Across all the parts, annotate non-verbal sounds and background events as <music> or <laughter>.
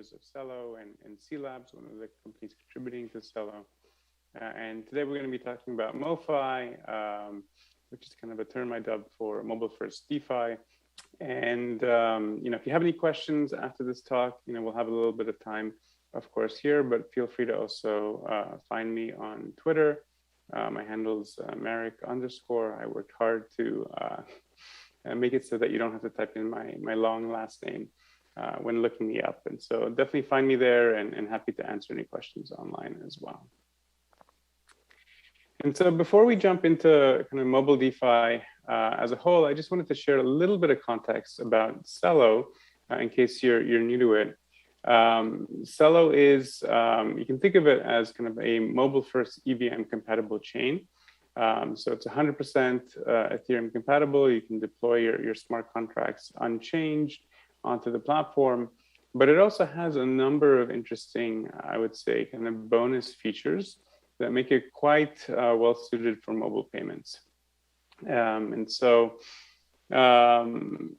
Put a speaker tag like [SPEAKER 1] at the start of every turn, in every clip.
[SPEAKER 1] co-founders of Celo and, and C Labs, one of the companies contributing to Celo. Uh, and today we're going to be talking about MoFi, um, which is kind of a term I dubbed for mobile first DeFi. And um, you know, if you have any questions after this talk, you know, we'll have a little bit of time, of course, here. But feel free to also uh, find me on Twitter. Uh, my handle's uh, Marek underscore. I worked hard to uh, <laughs> make it so that you don't have to type in my my long last name uh, when looking me up. And so definitely find me there, and, and happy to answer any questions online as well. And so before we jump into kind of mobile DeFi uh, as a whole, I just wanted to share a little bit of context about Celo uh, in case you're, you're new to it. Um, Celo is, um, you can think of it as kind of a mobile first EVM compatible chain. Um, so it's 100% uh, Ethereum compatible. You can deploy your, your smart contracts unchanged onto the platform. But it also has a number of interesting, I would say, kind of bonus features that make it quite uh, well suited for mobile payments. Um, and so, um,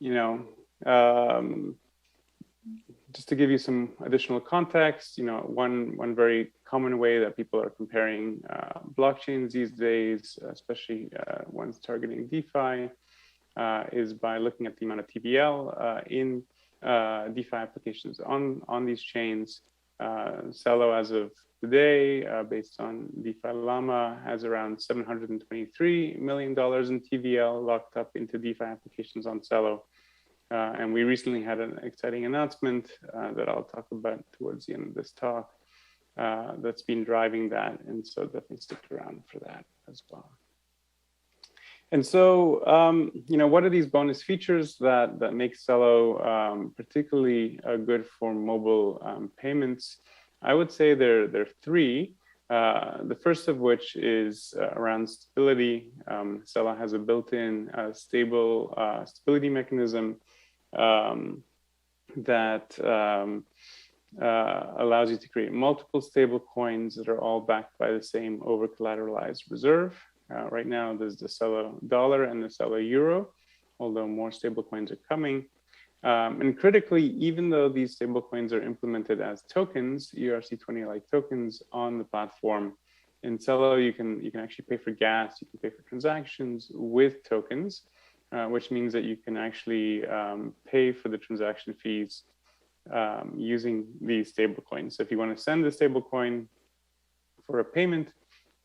[SPEAKER 1] you know, um, just to give you some additional context, you know, one one very common way that people are comparing uh, blockchains these days, especially uh, ones targeting DeFi, is by looking at the amount of TVL uh, in uh, DeFi applications on on these chains. Celo, as of today, uh, based on DeFi Llama, has around $723 million in TVL locked up into DeFi applications on Celo. Uh, and we recently had an exciting announcement uh, that I'll talk about towards the end of this talk uh, that's been driving that. And so definitely stick around for that as well. And so, um, you know, what are these bonus features that, that make Celo um, particularly uh, good for mobile um, payments? I would say there, there are three. Uh, the first of which is uh, around stability. Um, Celo has a built-in uh, stable uh, stability mechanism um, that um, uh, allows you to create multiple stable coins that are all backed by the same over-collateralized reserve. Uh, right now, there's the Celo dollar and the Celo euro, although more stable coins are coming. Um, and critically, even though these stablecoins are implemented as tokens, ERC20-like tokens on the platform, in Celo, you can you can actually pay for gas, you can pay for transactions with tokens, uh, which means that you can actually um, pay for the transaction fees um, using these stablecoins. So if you want to send a stablecoin for a payment,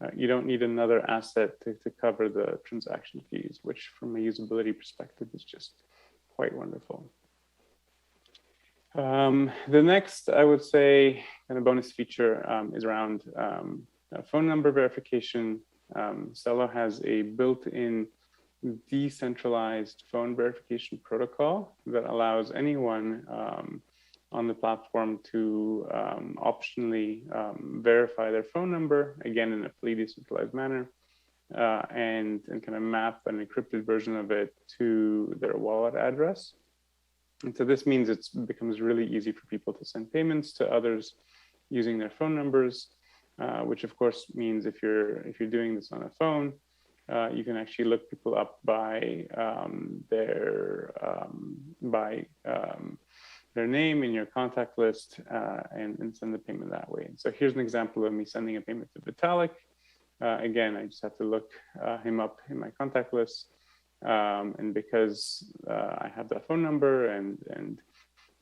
[SPEAKER 1] uh, you don't need another asset to, to cover the transaction fees, which from a usability perspective is just quite wonderful. Um, the next, I would say, kind of bonus feature um, is around um, phone number verification. Um, Celo has a built-in decentralized phone verification protocol that allows anyone um, on the platform to um, optionally verify their phone number, again, in a fully decentralized manner, uh, and, and kind of map an encrypted version of it to their wallet address. And so this means it becomes really easy for people to send payments to others using their phone numbers, uh, which of course means if you're if you're doing this on a phone, uh, you can actually look people up by um, their um, by um, their name in your contact list uh, and, and, send the payment that way. So here's an example of me sending a payment to Vitalik. Uh, again, I just have to look uh, him up in my contact list um, and because uh, I have that phone number and, and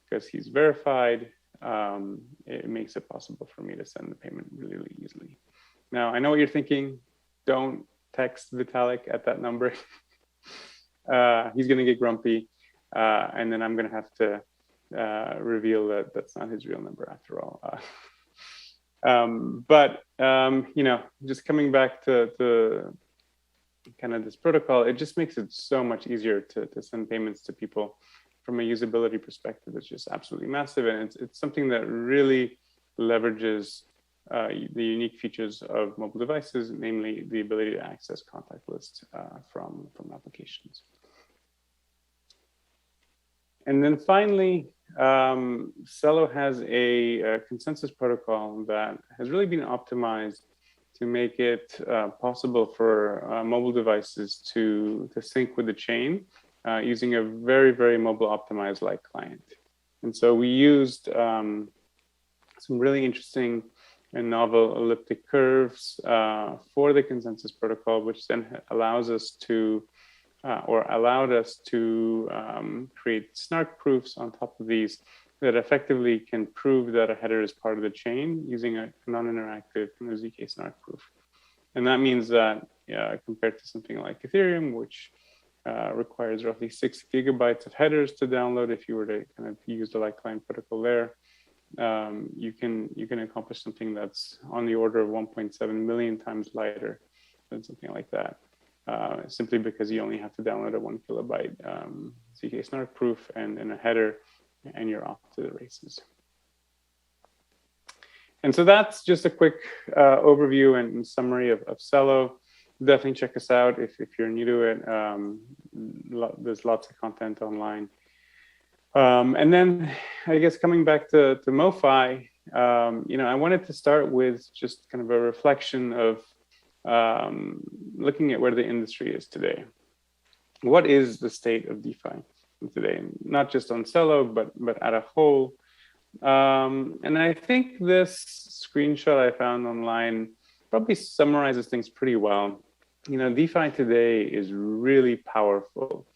[SPEAKER 1] because he's verified, um, it makes it possible for me to send the payment really, really easily. Now, I know what you're thinking. Don't text Vitalik at that number. <laughs> uh, he's going to get grumpy. Uh, and then I'm going to have to uh, reveal that that's not his real number after all. Uh, <laughs> um, but, um, you know, just coming back to, to kind of this protocol, it just makes it so much easier to, to send payments to people from a usability perspective. It's just absolutely massive. And it's, it's something that really leverages uh, the unique features of mobile devices, namely the ability to access contact lists uh, from, from applications. And then finally, um, Celo has a, a, consensus protocol that has really been optimized to make it uh, possible for uh, mobile devices to, to sync with the chain uh, using a very, very mobile optimized like client. And so we used um, some really interesting and novel elliptic curves uh, for the consensus protocol, which then allows us to, uh, or allowed us to um, create snark proofs on top of these that effectively can prove that a header is part of the chain using a non-interactive ZK snark proof. And that means that compared to something like Ethereum, which uh, requires roughly six gigabytes of headers to download if you were to kind of use the light client protocol there, um, you can you can accomplish something that's on the order of 1.7 million times lighter than something like that. Uh, simply because you only have to download a one kilobyte um, ZK snark proof and, and a header, and you're off to the races. And so that's just a quick uh, overview and summary of, of Celo. Definitely check us out if, if you're new to it. Um, lo there's lots of content online. Um, and then I guess coming back to, to MoFi, um, you know, I wanted to start with just kind of a reflection of um, looking at where the industry is today. What is the state of DeFi today? Not just on Celo, but, but at a whole. Um, and I think this screenshot I found online probably summarizes things pretty well. You know, DeFi today is really powerful.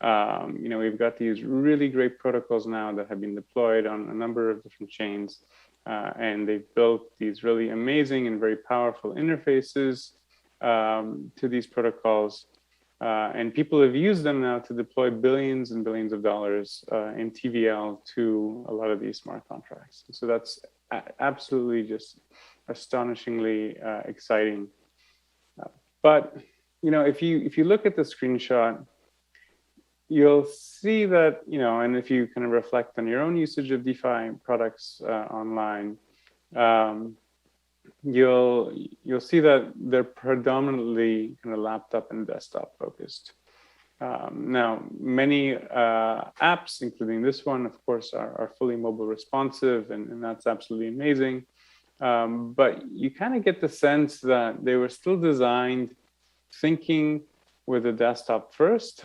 [SPEAKER 1] Um, you know, we've got these really great protocols now that have been deployed on a number of different chains, uh, and they've built these really amazing and very powerful interfaces um, to these protocols. Uh, and people have used them now to deploy billions and billions of dollars uh, in TVL to a lot of these smart contracts. So that's absolutely just astonishingly uh, exciting. Uh, but you know, if you if you look at the screenshot, you'll see that, you know, and if you kind of reflect on your own usage of DeFi products uh, online, um, you'll you'll see that they're predominantly kind of laptop and desktop focused. Um, now, many uh, apps, including this one, of course, are, are fully mobile responsive, and, and that's absolutely amazing. Um, but you kind of get the sense that they were still designed thinking with the desktop first,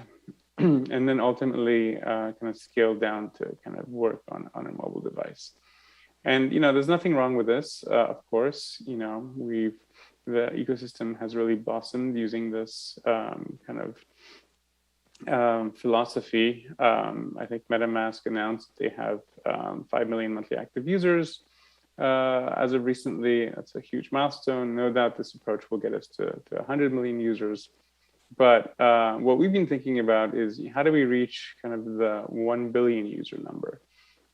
[SPEAKER 1] <clears throat> and then ultimately uh, kind of scale down to kind of work on, on a mobile device. And, you know, there's nothing wrong with this, uh, of course, you know, we've, the ecosystem has really blossomed using this um, kind of um, philosophy. Um, I think MetaMask announced they have um, 5 million monthly active users. Uh, as of recently, that's a huge milestone. No doubt this approach will get us to, to 100 million users but uh, what we've been thinking about is how do we reach kind of the 1 billion user number?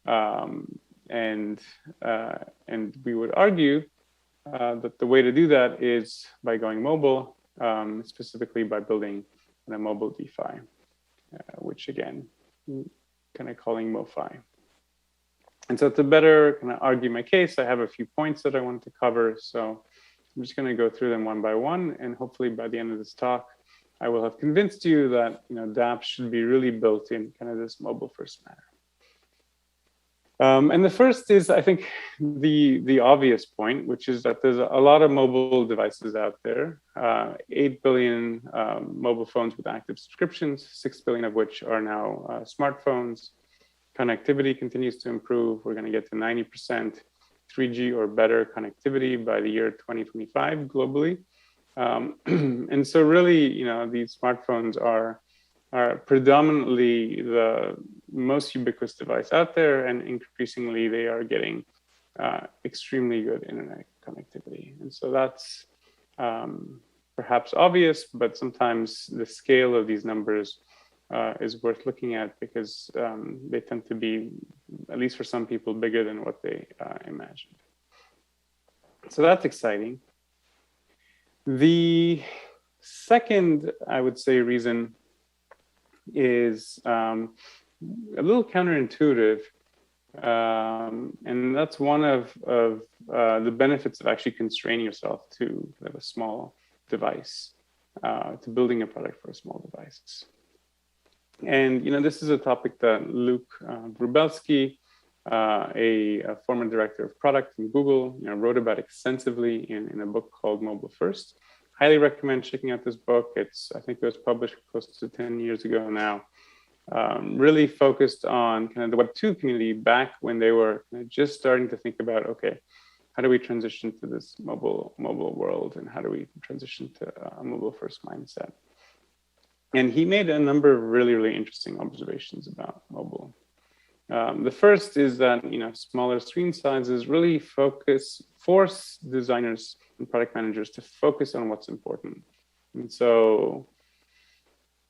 [SPEAKER 1] Um, and, uh, and we would argue uh, that the way to do that is by going mobile, um, specifically by building a mobile DeFi, uh, which again, kind of calling MoFi. And so to better kind of argue my case, I have a few points that I want to cover. So I'm just going to go through them one by one, and hopefully by the end of this talk, I will have convinced you that you know dApps should be really built in kind of this mobile first manner. Um, and the first is, I think, the the obvious point, which is that there's a lot of mobile devices out there. Uh, Eight billion um, mobile phones with active subscriptions, six billion of which are now uh, smartphones. Connectivity continues to improve. We're going to get to 90% 3G or better connectivity by the year 2025 globally. Um, <clears throat> and so really, you know, these smartphones are are predominantly the most ubiquitous device out there, and increasingly they are getting uh, extremely good internet connectivity. And so that's um, perhaps obvious, but sometimes the scale of these numbers uh, is worth looking at because um, they tend to be, at least for some people, bigger than what they uh, imagined. So that's exciting. The second, I would say, reason is um, a little counterintuitive. Um, and that's one of, of uh, the benefits of actually constraining yourself to a small device, uh, to building a product for a small device. And you know, this is a topic that Luke uh, uh, a, a, former director of product in Google, you know, wrote about extensively in, in a book called Mobile First. Highly recommend checking out this book. It's, I think it was published close to 10 years ago now. um, really focused on kind of the Web 2 community back when they were just starting to think about, okay, how do we transition to this mobile mobile world and how do we transition to a mobile first mindset? And he made a number of really, really interesting observations about mobile. Um, the first is that you know smaller screen sizes really focus force designers and product managers to focus on what's important. And so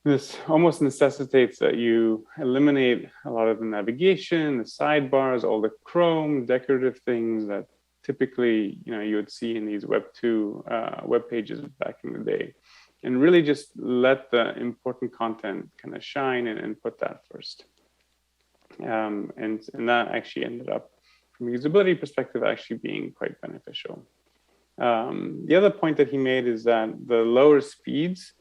[SPEAKER 1] this almost necessitates that you eliminate a lot of the navigation, the sidebars, all the Chrome decorative things that typically you know you would see in these Web two uh, web pages back in the day, and really just let the important content kind of shine and, and put that first. Um, and and that actually ended up, from a usability perspective, actually being quite beneficial. Um, the other point that he made is that the lower speeds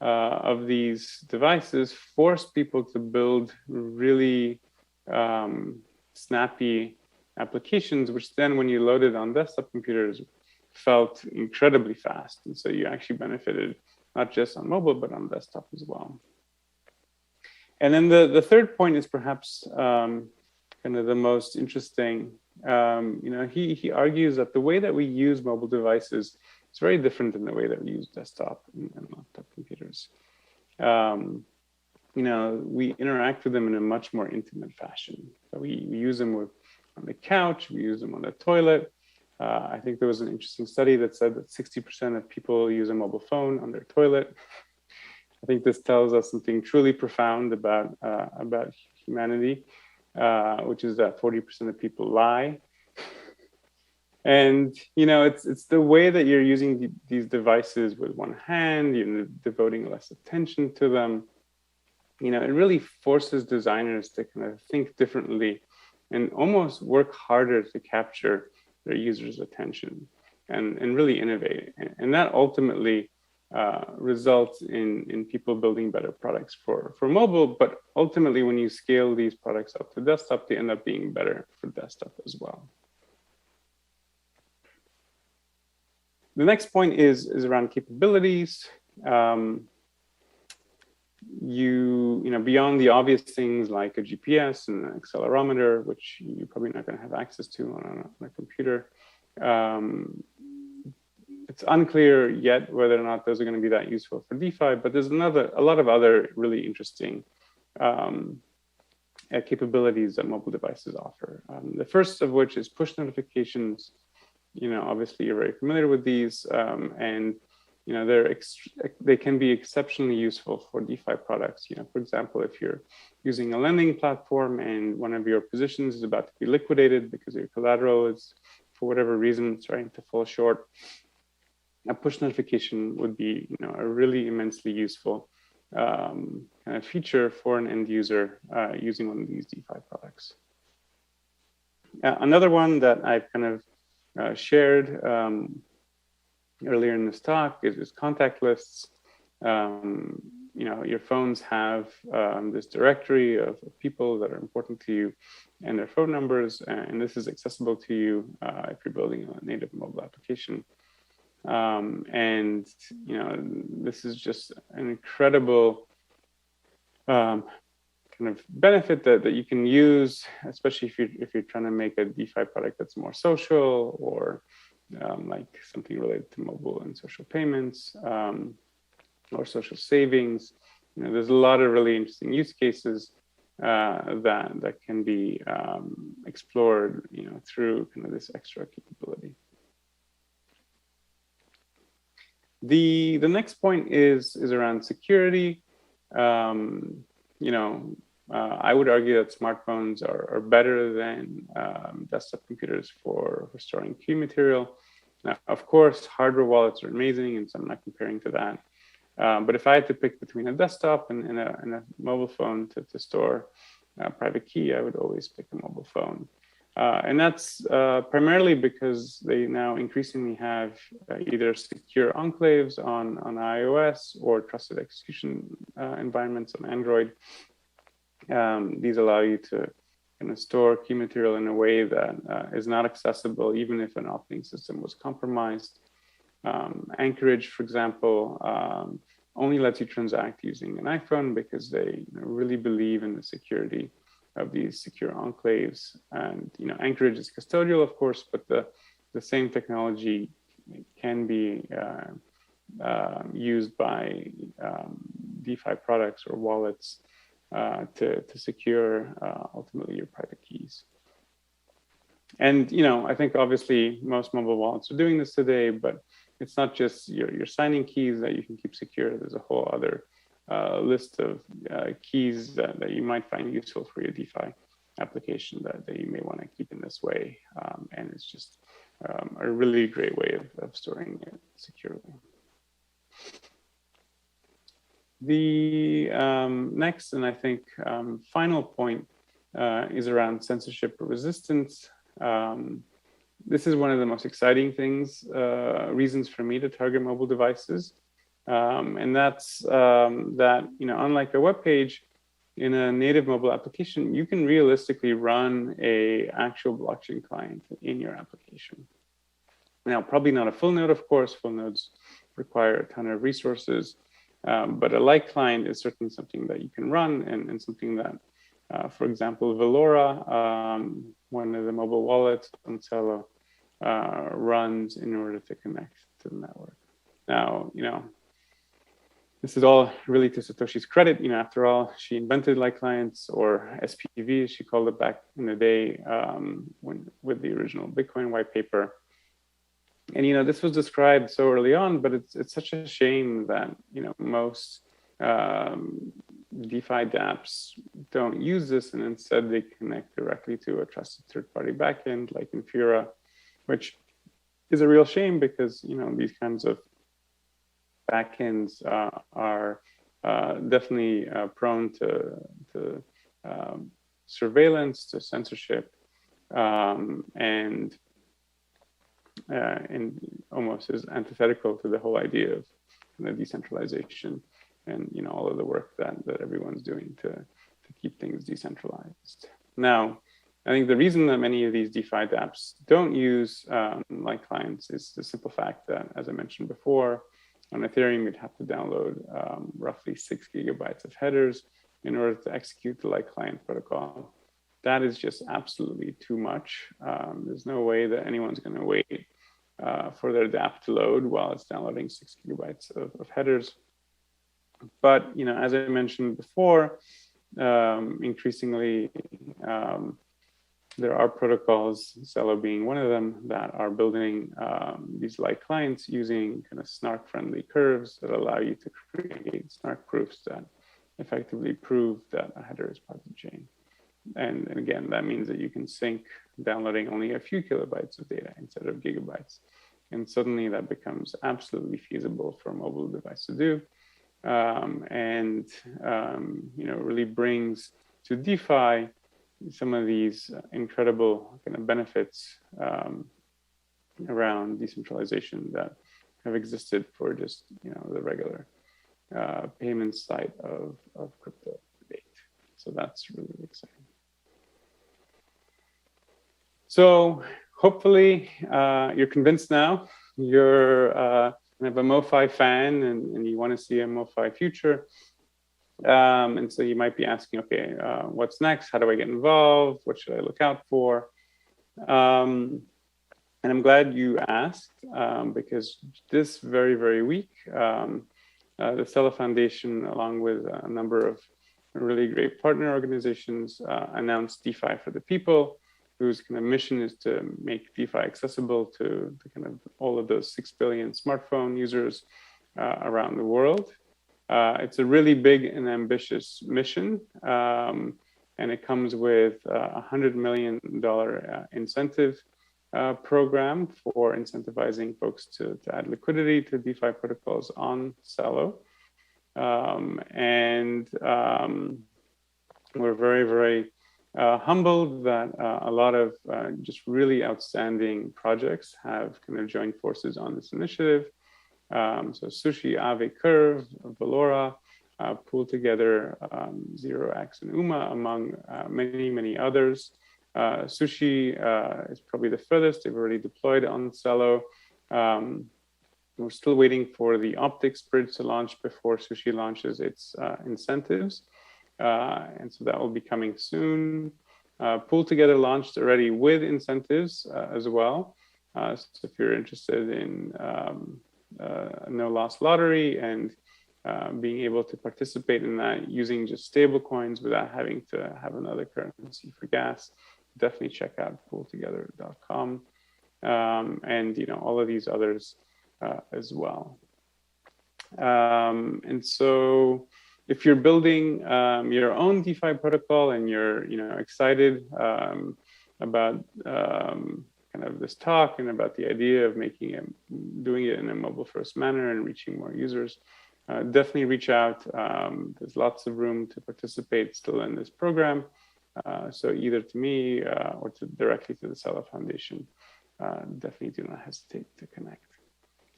[SPEAKER 1] uh, of these devices force people to build really um, snappy applications, which then when you loaded on desktop computers felt incredibly fast. And so you actually benefited not just on mobile, but on desktop as well. And then the, the third point is perhaps um, kind of the most interesting. Um, you know, he, he argues that the way that we use mobile devices is very different than the way that we use desktop and, and laptop computers. Um, you know, we interact with them in a much more intimate fashion. So we, we use them with, on the couch, we use them on the toilet. Uh, I think there was an interesting study that said that 60% of people use a mobile phone on their toilet. I think this tells us something truly profound about, uh, about humanity, uh, which is that 40% of people lie. And you know it's it's the way that you're using the, these devices with one hand you're devoting less attention to them. You know it really forces designers to kind of think differently and almost work harder to capture their users attention and and really innovate. And, and that ultimately uh, results in in people building better products for for mobile but ultimately when you scale these products up to desktop they end up being better for desktop as well The next point is, is around capabilities. Um, you, you know, beyond the obvious things like a GPS and an accelerometer, which you're probably not going to have access to on a, on a computer, um, it's unclear yet whether or not those are going to be that useful for DeFi, but there's another, a lot of other really interesting um, uh, capabilities that mobile devices offer. Um, the first of which is push notifications you know, obviously you're very familiar with these, um, and you know they're they can be exceptionally useful for DeFi products. You know, for example, if you're using a lending platform and one of your positions is about to be liquidated because your collateral is, for whatever reason, starting to fall short, a push notification would be you know a really immensely useful um, kind of feature for an end user uh, using one of these DeFi products. Uh, another one that I've kind of uh, shared um, earlier in this talk is, is contact lists. Um, you know, your phones have um, this directory of people that are important to you and their phone numbers, and this is accessible to you uh, if you're building a native mobile application. Um, and you know, this is just an incredible um, kind of benefit that, that you can use, especially if you're, if you're trying to make a DeFi product that's more social or um, like something related to mobile and social payments um, or social savings. You know, there's a lot of really interesting use cases uh, that that can be um, explored, you know, through kind of this extra capability. The the next point is is around security. Um, you know, uh, I would argue that smartphones are, are better than um, desktop computers for, for storing key material. Now, of course, hardware wallets are amazing, and so I'm not comparing to that. Um, but if I had to pick between a desktop and, and, a, and a, mobile phone to, to store a private key, I would always pick a mobile phone. Uh, and that's uh, primarily because they now increasingly have uh, either secure enclaves on, on iOS or trusted execution uh, environments on Android um, these allow you to kind of store key material in a way that uh, is not accessible even if an operating system was compromised. Um, Anchorage, for example, um, only lets you transact using an iPhone because they you know, really believe in the security of these secure enclaves. And you know, Anchorage is custodial, of course, but the the same technology can be uh, uh, used by um, DeFi products or wallets uh, to, to secure uh, ultimately your private keys. And you know, I think obviously most mobile wallets are doing this today, but it's not just your, your signing keys that you can keep secure. There's a whole other list of uh, keys that, that you might find useful for your DeFi application that, that you may want to keep in this way. Um, and it's just um, a really great way of, of storing it securely. The um, next and I think um, final point uh, is around censorship resistance. Um, this is one of the most exciting things, uh, reasons for me to target mobile devices. Um, and that's um, that, you know, unlike a web page, in a native mobile application, you can realistically run a actual blockchain client in your application. Now, probably not a full node, of course. Full nodes require a ton of resources, um, but a light client is certainly something that you can run and, and something that, uh, for example, Velora, um, one of the mobile wallets on Celo, uh, runs in order to connect to the network. Now, you know, this is all really to Satoshi's credit. You know, after all, she invented light clients or SPV, she called it back in the day um, when with the original Bitcoin white paper. And you know, this was described so early on, but it's it's such a shame that you know most um, DeFi dApps don't use this, and instead they connect directly to a trusted third-party backend like Infura, which is a real shame because you know these kinds of backends uh, are uh, definitely uh, prone to, to um, surveillance, to censorship, um, and uh, and almost is antithetical to the whole idea of the decentralization and you know all of the work that that everyone's doing to to keep things decentralized. Now, I think the reason that many of these DeFi dApps don't use um, light clients is the simple fact that, as I mentioned before, on Ethereum, you'd have to download um, roughly six gigabytes of headers in order to execute the light client protocol. That is just absolutely too much. Um, there's no way that anyone's going to wait uh, for their dApp to load while it's downloading six gigabytes of, of headers. But you know, as I mentioned before, um, increasingly um, there are protocols, Celo being one of them, that are building um, these light clients using kind of snark-friendly curves that allow you to create snark proofs that effectively prove that a header is part of the chain. And, and again, that means that you can sync downloading only a few kilobytes of data instead of gigabytes. And suddenly that becomes absolutely feasible for a mobile device to do. Um, and um, you know really brings to DeFi some of these incredible kind of benefits um, around decentralization that have existed for just you know the regular uh, payment side of, of crypto debate. So that's really exciting. So hopefully uh, you're convinced now. You're uh, kind of a MoFi fan and, and you want to see a MoFi future. Um, and so you might be asking, okay, uh, what's next? How do I get involved? What should I look out for? Um, and I'm glad you asked um, because this very, very week, um, uh, the Celo Foundation, along with a number of really great partner organizations, uh, announced DeFi for the People, whose kind of mission is to make DeFi accessible to, to kind of all of those 6 billion smartphone users uh, around the world. Uh, it's a really big and ambitious mission, um, and it comes with a $100 million uh, incentive uh, program for incentivizing folks to, to add liquidity to DeFi protocols on Celo. Um, and um, we're very, very uh, humbled that uh, a lot of uh, just really outstanding projects have kind of joined forces on this initiative. Um, so Sushi, Ave Curve, Velora, uh, together um, ZeroX and Uma among uh, many, many others. Uh, Sushi uh, is probably the furthest. They've already deployed on Celo. Um, we're still waiting for the optics bridge to launch before Sushi launches its uh, incentives. Uh, and so that will be coming soon. Pool Together launched already with incentives as well. So if you're interested in um, no loss lottery and being able to participate in that using just stable coins without having to have another currency for gas, definitely check out pooltogether.com um, and you know all of these others uh, as well. Um, and so if you're building um, your own DeFi protocol and you're you know excited um, about um, kind of this talk and about the idea of making it, doing it in a mobile first manner and reaching more users, uh, definitely reach out. Um, there's lots of room to participate still in this program. Uh, so either to me uh, or to directly to the Celo Foundation, uh, definitely do not hesitate to connect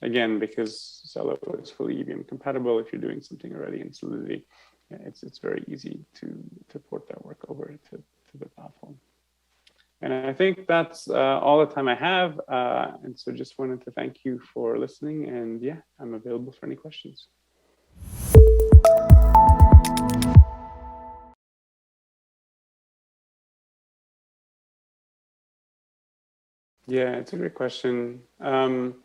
[SPEAKER 1] again, because Celo is fully EVM compatible, if you're doing something already in Solidity, it's, it's very easy to, to port that work over to, to the platform. And I think that's uh, all the time I have. Uh, and so just wanted to thank you for listening. And yeah, I'm available for any questions. Yeah, it's a great question. Um,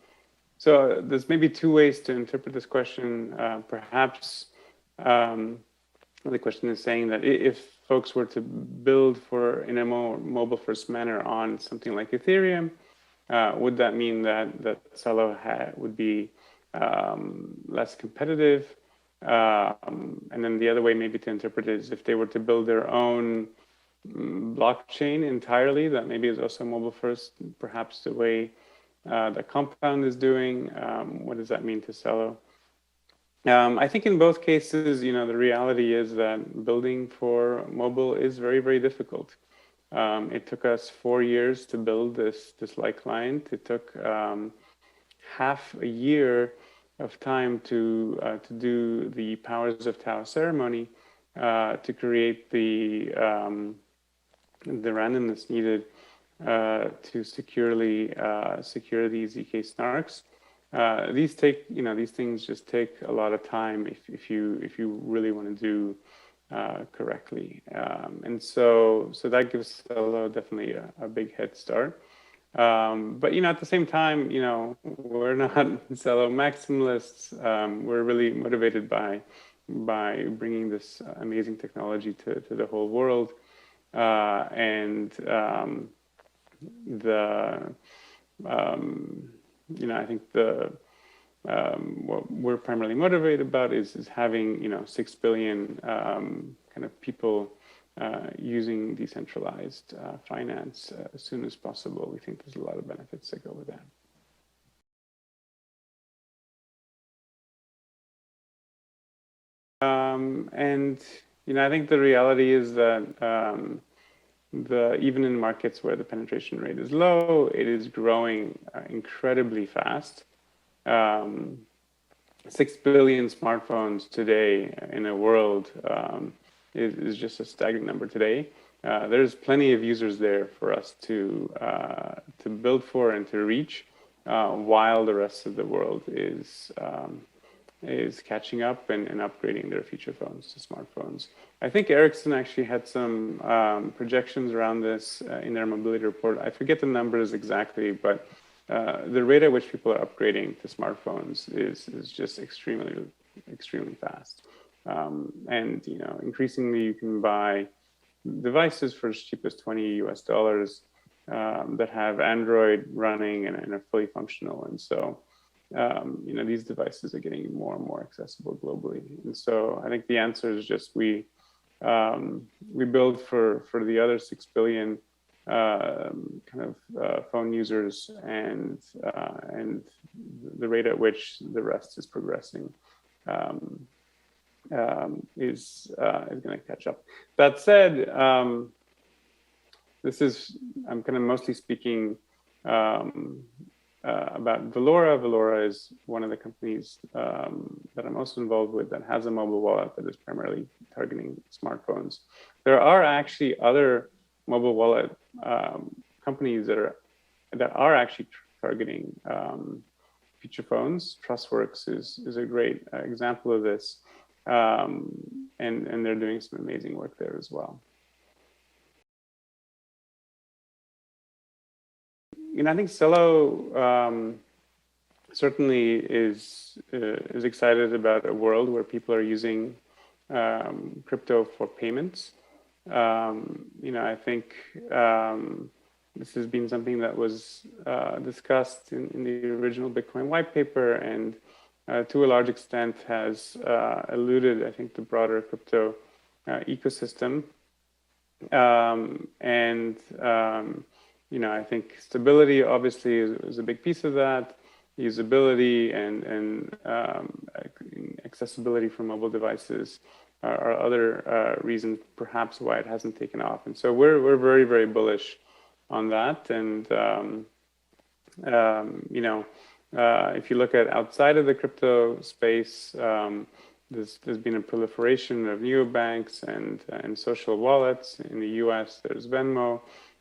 [SPEAKER 1] so there's maybe two ways to interpret this question. Uh, perhaps um, the question is saying that if folks were to build for in a more mobile first manner on something like Ethereum, uh, would that mean that that Celo would be um, less competitive? Um, and then the other way maybe to interpret it is if they were to build their own mm, blockchain entirely, that maybe is also mobile first, perhaps the way uh, the compound is doing. Um, what does that mean to Celo? Um, I think in both cases, you know, the reality is that building for mobile is very, very difficult. Um, it took us four years to build this this light client. It took um, half a year of time to uh, to do the powers of Tau ceremony uh, to create the um, the randomness needed uh, to securely uh, secure these zk snarks. Uh, these take, you know, these things just take a lot of time if, if you if you really want to do uh, correctly. Um, and so so that gives Celo definitely a, a, big head start. Um, but you know, at the same time, you know, we're <laughs> not Celo maximalists. Um, we're really motivated by by bringing this amazing technology to, to the whole world. Uh, and um, the um, you know I think the um, what we're primarily motivated about is is having you know six billion um, kind of people uh, using decentralized uh, finance uh, as soon as possible. We think there's a lot of benefits that go with that. Um, and you know, I think the reality is that um, the even in markets where the penetration rate is low, it is growing uh, incredibly fast. Um, Six billion smartphones today in a world um, is, is, just a staggering number today. Uh, there's plenty of users there for us to uh, to build for and to reach, uh, while the rest of the world is um, is catching up and, and upgrading their feature phones to smartphones. I think Ericsson actually had some um, projections around this uh, in their mobility report. I forget the numbers exactly, but uh, the rate at which people are upgrading to smartphones is, is just extremely, extremely fast. Um, and, you know, increasingly you can buy devices for as cheap as 20 US dollars um, that have Android running and, and are fully functional. And so um, you know, these devices are getting more and more accessible globally. And so I think the answer is just we um, we build for for the other six billion uh, kind of uh, phone users and uh, and the rate at which the rest is progressing um, um is uh, is going to catch up. That said, um, this is I'm kind of mostly speaking um, uh, about Valora. Valora is one of the companies um, that I'm also involved with that has a mobile wallet that is primarily targeting smartphones. There are actually other mobile wallet um, companies that are that are actually targeting um, feature phones. Trustworks is is a great uh, example of this, um, and and they're doing some amazing work there as well. I think Cello um, certainly is uh, is excited about a world where people are using um, crypto for payments. Um, you know, I think um, this has been something that was uh, discussed in, in, the original Bitcoin white paper and uh, to a large extent has uh, eluded, I think, the broader crypto uh, ecosystem. Um, and, um, you know, I think stability obviously is, is, a big piece of that. Usability and, and um, accessibility for mobile devices are, are other uh, reasons perhaps why it hasn't taken off. And so we're, we're very, very bullish on that. And, um, um, you know, uh, if you look at outside of the crypto space, um, there's, there's been a proliferation of neobanks and, and social wallets. In the US, there's Venmo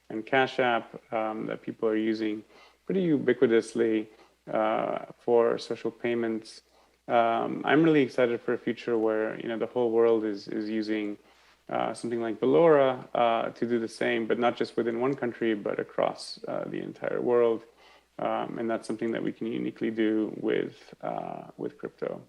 [SPEAKER 1] and Cash App um, that people are using pretty ubiquitously uh, for social payments. Um, I'm really excited for a future where you know the whole world is is using uh, something like Bellora uh, to do the same, but not just within one country, but across uh, the entire world. Um, and that's something that we can uniquely do with, uh, with crypto.